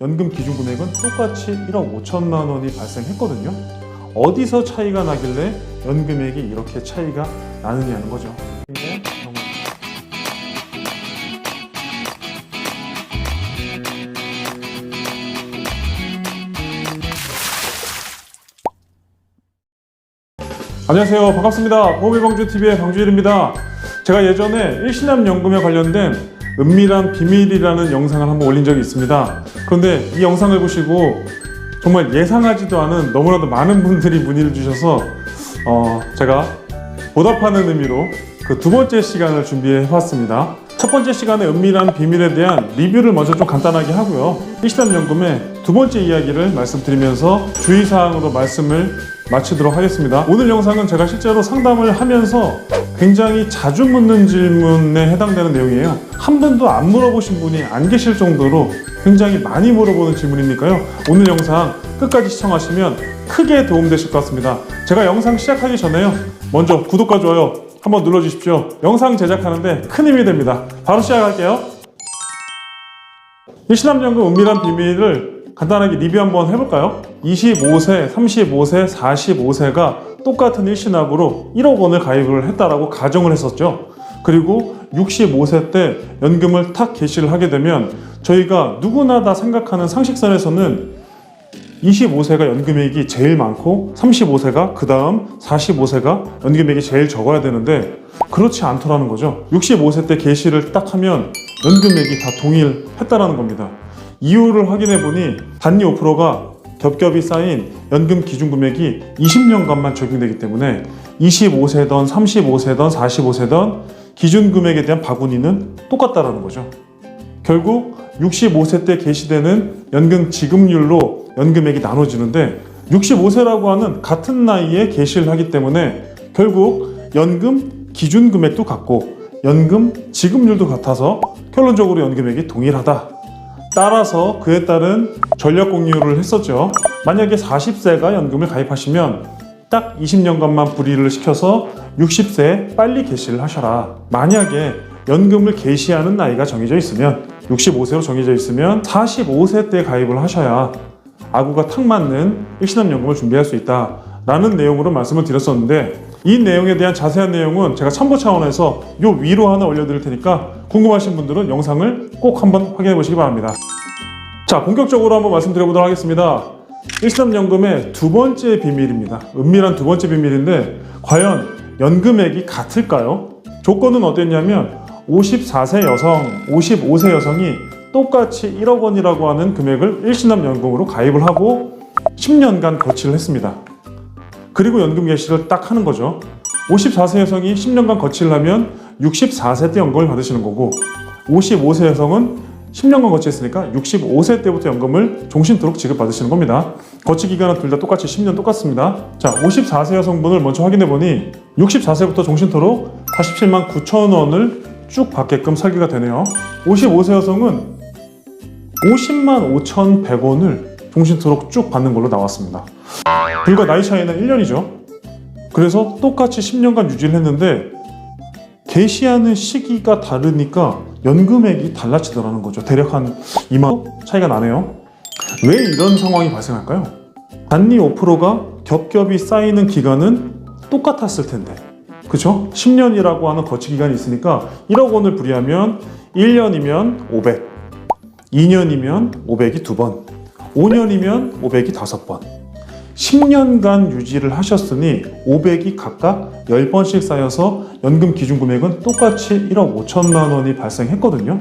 연금 기준 금액은 똑같이 1억 5천만 원이 발생했거든요. 어디서 차이가 나길래 연금액이 이렇게 차이가 나느냐는 거죠. 안녕하세요. 반갑습니다. 보험의방주TV의 방주일입니다. 제가 예전에 일신암 연금에 관련된 은밀한 비밀이라는 영상을 한번 올린 적이 있습니다. 그런데 이 영상을 보시고 정말 예상하지도 않은 너무나도 많은 분들이 문의를 주셔서 어, 제가 보답하는 의미로 그 두 번째 시간을 준비해 봤습니다. 첫 번째 시간에 은밀한 비밀에 대한 리뷰를 먼저 좀 간단하게 하고요. 일시담 연금의 두 번째 이야기를 말씀드리면서 주의사항으로 말씀을 마치도록 하겠습니다. 오늘 영상은 제가 실제로 상담을 하면서 굉장히 자주 묻는 질문에 해당되는 내용이에요. 한 번도 안 물어보신 분이 안 계실 정도로 굉장히 많이 물어보는 질문이니까요. 오늘 영상 끝까지 시청하시면 크게 도움되실 것 같습니다. 제가 영상 시작하기 전에요. 먼저 구독과 좋아요 한번 눌러주십시오. 영상 제작하는데 큰 힘이 됩니다. 바로 시작할게요. 일신암연금 은밀한 비밀을 간단하게 리뷰 한번 해볼까요? 25세, 35세, 45세가 똑같은 일신압으로 1억 원을 가입을 했다라고 가정을 했었죠. 그리고 65세 때 연금을 탁 개시를 하게 되면 저희가 누구나 다 생각하는 상식선에서는 25세가 연금액이 제일 많고 35세가 그 다음 45세가 연금액이 제일 적어야 되는데 그렇지 않더라는 거죠. 65세 때 개시를 딱 하면 연금액이 다 동일했다라는 겁니다. 이유를 확인해 보니 단위 5%가 겹겹이 쌓인 연금 기준 금액이 20년간만 적용되기 때문에 25세던 35세던 45세던 기준 금액에 대한 바구니는 똑같다라는 거죠. 결국 65세 때 개시되는 연금 지급률로 연금액이 나눠지는데 65세라고 하는 같은 나이에 개시를 하기 때문에 결국 연금 기준 금액도 같고 연금 지급률도 같아서 결론적으로 연금액이 동일하다. 따라서 그에 따른 전략 공유를 했었죠. 만약에 40세가 연금을 가입하시면 딱 20년간만 불이를 시켜서 60세에 빨리 개시를 하셔라. 만약에 연금을 개시하는 나이가 정해져 있으면 65세로 정해져 있으면 45세 때 가입을 하셔야 아구가 탁 맞는 일신암연금을 준비할 수 있다. 라는 내용으로 말씀을 드렸었는데 이 내용에 대한 자세한 내용은 제가 첨부 차원에서 요 위로 하나 올려드릴 테니까 궁금하신 분들은 영상을 꼭 한번 확인해 보시기 바랍니다. 자, 본격적으로 한번 말씀드려보도록 하겠습니다. 일시남연금의 두 번째 비밀입니다. 은밀한 두 번째 비밀인데 과연 연금액이 같을까요? 조건은 어땠냐면 54세 여성, 55세 여성이 똑같이 1억 원이라고 하는 금액을 일시남연금으로 가입을 하고 10년간 거치를 했습니다. 그리고 연금 개시를 딱 하는 거죠. 54세 여성이 10년간 거치를 하면 64세 때 연금을 받으시는 거고 55세 여성은 10년간 거치했으니까 65세 때부터 연금을 종신토록 지급받으시는 겁니다. 거치 기간은 둘 다 똑같이 10년 똑같습니다. 자, 54세 여성분을 먼저 확인해 보니 64세부터 종신토록 47만 9천 원을 쭉 받게끔 설계가 되네요. 55세 여성은 50만 5,100원을 종신토록 쭉 받는 걸로 나왔습니다. 불과 나이 차이는 1년이죠. 그래서 똑같이 10년간 유지를 했는데 개시하는 시기가 다르니까 연금액이 달라지더라는 거죠. 대략 한 2만 원 차이가 나네요. 왜 이런 상황이 발생할까요? 단위 5%가 겹겹이 쌓이는 기간은 똑같았을 텐데. 그쵸? 10년이라고 하는 거치 기간이 있으니까 1억 원을 불이하면 1년이면 500, 2년이면 500이 2번, 5년이면 500이 5번. 10년간 유지를 하셨으니 500이 각각 10번씩 쌓여서 연금 기준 금액은 똑같이 1억 5천만 원이 발생했거든요.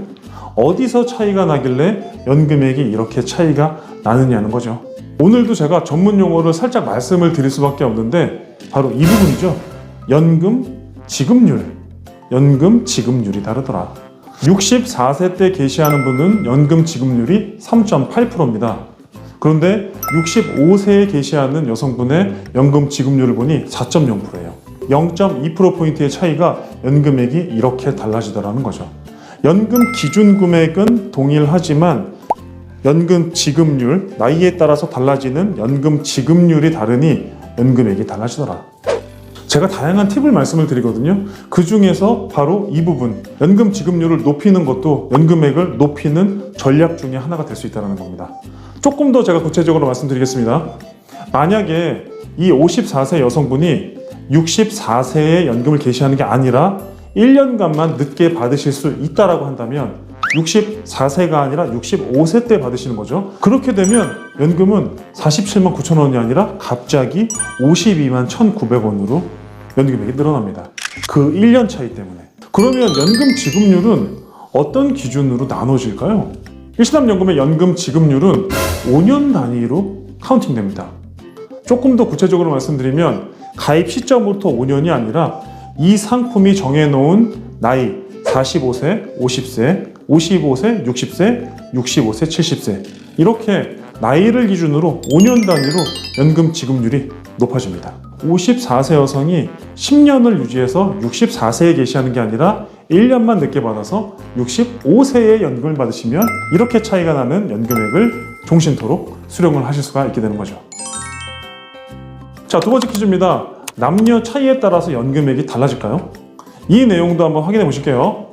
어디서 차이가 나길래 연금액이 이렇게 차이가 나느냐는 거죠. 오늘도 제가 전문 용어를 살짝 말씀을 드릴 수밖에 없는데 바로 이 부분이죠. 연금 지급률. 연금 지급률이 다르더라. 64세 때 개시하는 분은 연금 지급률이 3.8%입니다. 그런데 65세에 개시하는 여성분의 연금 지급률을 보니 4.0%예요. 0.2%포인트의 차이가 연금액이 이렇게 달라지더라는 거죠. 연금 기준 금액은 동일하지만 연금 지급률, 나이에 따라서 달라지는 연금 지급률이 다르니 연금액이 달라지더라. 제가 다양한 팁을 말씀을 드리거든요. 그 중에서 바로 이 부분, 연금 지급률을 높이는 것도 연금액을 높이는 전략 중에 하나가 될 수 있다는 겁니다. 조금 더 제가 구체적으로 말씀드리겠습니다. 만약에 이 54세 여성분이 64세에 연금을 개시하는 게 아니라 1년간만 늦게 받으실 수 있다라고 한다면 64세가 아니라 65세 때 받으시는 거죠. 그렇게 되면 연금은 47만 9천 원이 아니라 갑자기 52만 1,900원으로 연금액이 늘어납니다. 그 1년 차이 때문에. 그러면 연금 지급률은 어떤 기준으로 나눠질까요? 일시납연금의 연금 지급률은 5년 단위로 카운팅됩니다. 조금 더 구체적으로 말씀드리면 가입 시점부터 5년이 아니라 이 상품이 정해놓은 나이 45세, 50세, 55세, 60세, 65세, 70세 이렇게 나이를 기준으로 5년 단위로 연금 지급률이 높아집니다. 54세 여성이 10년을 유지해서 64세에 계시하는 게 아니라 1년만 늦게 받아서 65세에 연금을 받으시면 이렇게 차이가 나는 연금액을 종신토록 수령을 하실 수가 있게 되는 거죠. 자, 두 번째 퀴즈입니다. 남녀 차이에 따라서 연금액이 달라질까요? 이 내용도 한번 확인해 보실게요.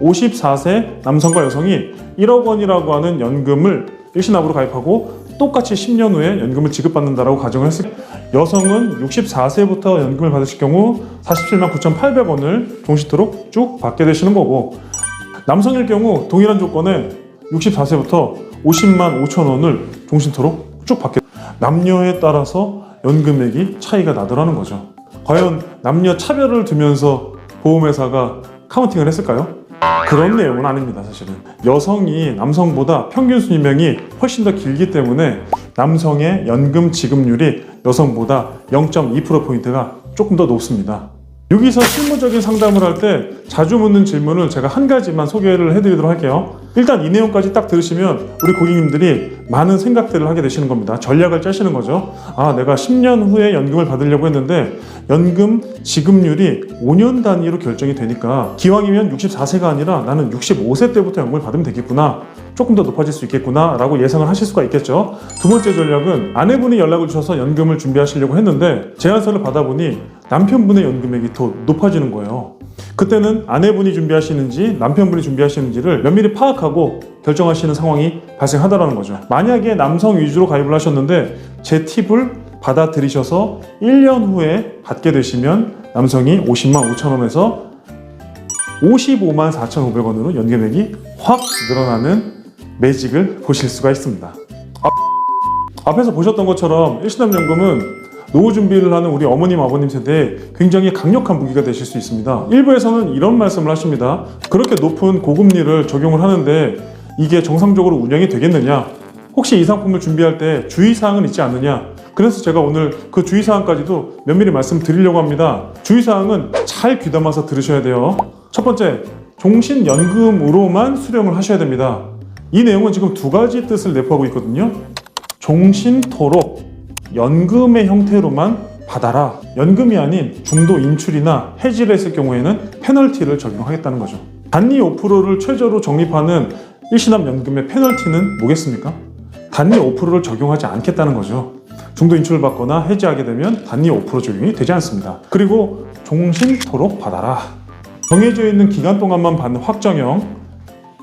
54세 남성과 여성이 1억 원이라고 하는 연금을 일시납으로 가입하고 똑같이 10년 후에 연금을 지급받는다라고 가정을 했을 때 여성은 64세부터 연금을 받으실 경우 47만 9,800원을 종시토록 쭉 받게 되시는 거고 남성일 경우 동일한 조건에 64세부터 50만 5천 원을 종신토록 쭉 받게 남녀에 따라서 연금액이 차이가 나더라는 거죠. 과연 남녀 차별을 두면서 보험회사가 카운팅을 했을까요? 그런 내용은 아닙니다, 사실은. 여성이 남성보다 평균 수명이 훨씬 더 길기 때문에 남성의 연금 지급률이 여성보다 0.2%포인트가 조금 더 높습니다. 여기서 실무적인 상담을 할 때 자주 묻는 질문을 제가 한 가지만 소개를 해드리도록 할게요. 일단 이 내용까지 딱 들으시면 우리 고객님들이 많은 생각들을 하게 되시는 겁니다. 전략을 짜시는 거죠. 아, 내가 10년 후에 연금을 받으려고 했는데 연금 지급률이 5년 단위로 결정이 되니까 기왕이면 64세가 아니라 나는 65세 때부터 연금을 받으면 되겠구나. 조금 더 높아질 수 있겠구나 라고 예상을 하실 수가 있겠죠. 두 번째 전략은 아내분이 연락을 주셔서 연금을 준비하시려고 했는데 제안서를 받아보니 남편분의 연금액이 더 높아지는 거예요. 그때는 아내분이 준비하시는지 남편분이 준비하시는지를 면밀히 파악하고 결정하시는 상황이 발생하다라는 거죠. 만약에 남성 위주로 가입을 하셨는데 제 팁을 받아들이셔서 1년 후에 받게 되시면 남성이 50만 5천 원에서 55만 4,500원으로 연금액이 확 늘어나는 매직을 보실 수가 있습니다. 앞- 앞에서 보셨던 것처럼 일시납연금은 노후 준비를 하는 우리 어머님 아버님 세대에 굉장히 강력한 무기가 되실 수 있습니다. 일부에서는 이런 말씀을 하십니다. 그렇게 높은 고금리를 적용을 하는데 이게 정상적으로 운영이 되겠느냐? 혹시 이 상품을 준비할 때 주의사항은 있지 않느냐? 그래서 제가 오늘 그 주의사항까지도 면밀히 말씀드리려고 합니다. 주의사항은 잘 귀담아서 들으셔야 돼요. 첫 번째, 종신연금으로만 수령을 하셔야 됩니다. 이 내용은 지금 두 가지 뜻을 내포하고 있거든요. 종신토록 연금의 형태로만 받아라. 연금이 아닌 중도 인출이나 해지를 했을 경우에는 페널티를 적용하겠다는 거죠. 단리 5%를 최저로 적립하는 일시납 연금의 페널티는 뭐겠습니까? 단리 5%를 적용하지 않겠다는 거죠. 중도 인출을 받거나 해지하게 되면 단리 5% 적용이 되지 않습니다. 그리고 종신토록 받아라. 정해져 있는 기간 동안만 받는 확정형,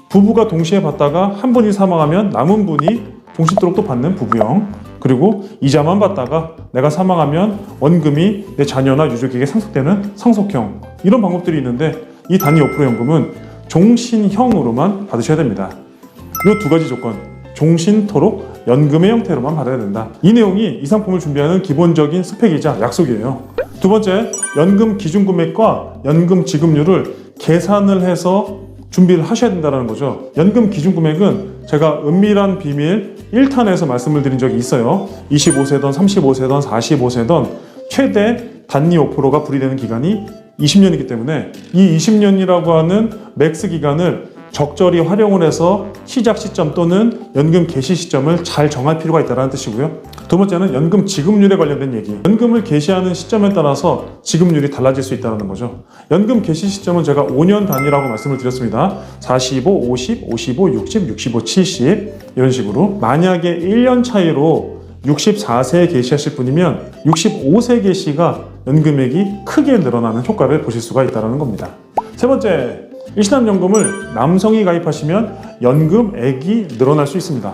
부부가 동시에 받다가 한 분이 사망하면 남은 분이 종신토록 또 받는 부부형, 그리고 이자만 받다가 내가 사망하면 원금이 내 자녀나 유족에게 상속되는 상속형 이런 방법들이 있는데 이 단위 5% 연금은 종신형으로만 받으셔야 됩니다. 이 두 가지 조건 종신토록 연금의 형태로만 받아야 된다. 이 내용이 이 상품을 준비하는 기본적인 스펙이자 약속이에요. 두 번째, 연금 기준 금액과 연금 지급률을 계산을 해서 준비를 하셔야 된다는 거죠. 연금 기준 금액은 제가 은밀한 비밀 1탄에서 말씀을 드린 적이 있어요. 25세던 35세던 45세던 최대 단리 5%가 불이되는 기간이 20년이기 때문에 이 20년이라고 하는 맥스 기간을 적절히 활용을 해서 시작 시점 또는 연금 개시 시점을 잘 정할 필요가 있다는 뜻이고요. 두 번째는 연금 지급률에 관련된 얘기. 연금을 개시하는 시점에 따라서 지급률이 달라질 수 있다는 거죠. 연금 개시 시점은 제가 5년 단위라고 말씀을 드렸습니다. 45, 50, 55, 60, 65, 70 이런 식으로 만약에 1년 차이로 64세에 개시하실 분이면 65세 개시가 연금액이 크게 늘어나는 효과를 보실 수가 있다는 겁니다. 세 번째, 일시남연금을 남성이 가입하시면 연금액이 늘어날 수 있습니다.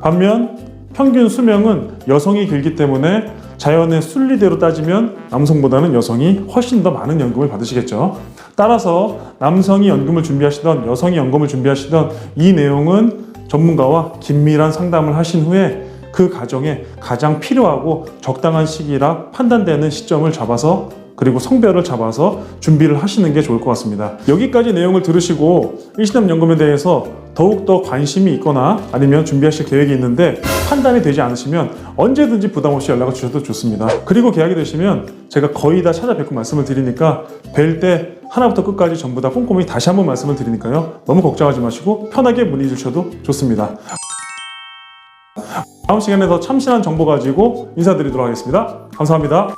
반면 평균 수명은 여성이 길기 때문에 자연의 순리대로 따지면 남성보다는 여성이 훨씬 더 많은 연금을 받으시겠죠. 따라서 남성이 연금을 준비하시던 여성이 연금을 준비하시던 이 내용은 전문가와 긴밀한 상담을 하신 후에 그 가정에 가장 필요하고 적당한 시기라 판단되는 시점을 잡아서 그리고 성별을 잡아서 준비를 하시는 게 좋을 것 같습니다. 여기까지 내용을 들으시고 일시남연금에 대해서 더욱더 관심이 있거나 아니면 준비하실 계획이 있는데 판단이 되지 않으시면 언제든지 부담 없이 연락을 주셔도 좋습니다. 그리고 계약이 되시면 제가 거의 다 찾아뵙고 말씀을 드리니까 뵐 때 하나부터 끝까지 전부 다 꼼꼼히 다시 한번 말씀을 드리니까요. 너무 걱정하지 마시고 편하게 문의 주셔도 좋습니다. 다음 시간에 더 참신한 정보 가지고 인사드리도록 하겠습니다. 감사합니다.